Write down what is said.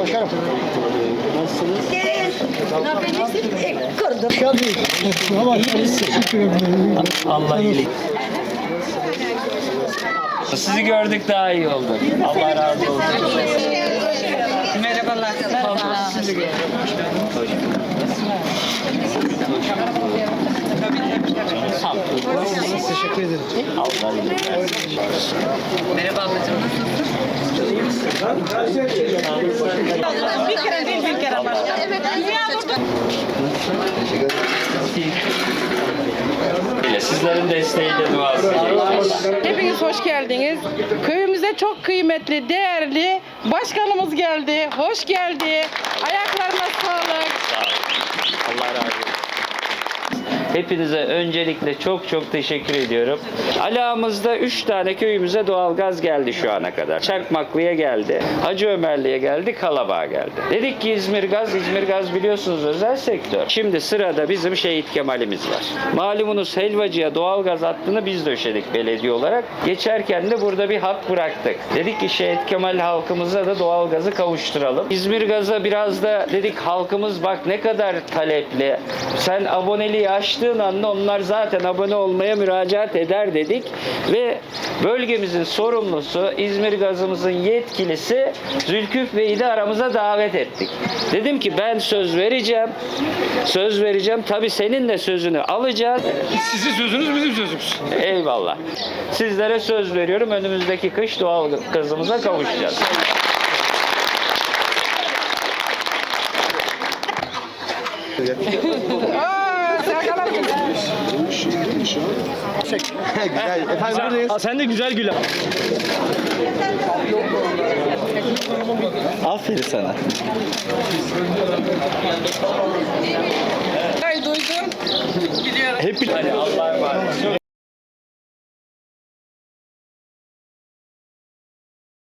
Başkanım. Kırdım. Ama teşekkür ederim. Allah iyilik. Sizi gördük daha iyi oldu. Allah razı olsun. Merhabalar. Merhaba. Teşekkür ederim. Allah iyilik versin. Merhaba ablacığım. Bir kere değil bir kere başka. Sizlerin desteğiyle duasıyla. Hepiniz hoş geldiniz. Köyümüze çok kıymetli, değerli başkanımız geldi. Hoş geldi. Ayaklarına sağlık. Sağ olun. Allah razı olsun. Hepinize öncelikle çok çok teşekkür ediyorum. Alağımızda 3 tane köyümüze doğalgaz geldi şu ana kadar. Çakmaklı'ya geldi, Hacı Ömerli'ye geldi, Kalabağ'a geldi. Dedik ki İzmir Gaz, İzmir Gaz biliyorsunuz özel sektör. Şimdi sırada bizim Şehit Kemal'imiz var. Malumunuz Helvacı'ya doğalgaz hattını biz döşedik belediye olarak. Geçerken de burada bir hat bıraktık. Dedik ki Şehit Kemal halkımıza da doğalgazı kavuşturalım. İzmir Gaz'a biraz da dedik halkımız bak ne kadar talepli. Sen aboneliği açtığın anda onlar zaten abone olmaya müracaat eder dedik. Ve bölgemizin sorumlusu İzmir Gaz'ımızın yetkilisi Zülküf Bey'i de aramıza davet ettik. Dedim ki ben söz vereceğim. Söz vereceğim. Tabii senin de sözünü alacağız. Sizin sözünüz bizim sözümüz. Eyvallah. Sizlere söz veriyorum. Önümüzdeki kış doğal gazımıza kavuşacağız. Amca. Güzel. Efendim buradayız. Aa, sen de güzel gül. Aferin sana. Ay duydum. Hep Hadi Allah'a emanet.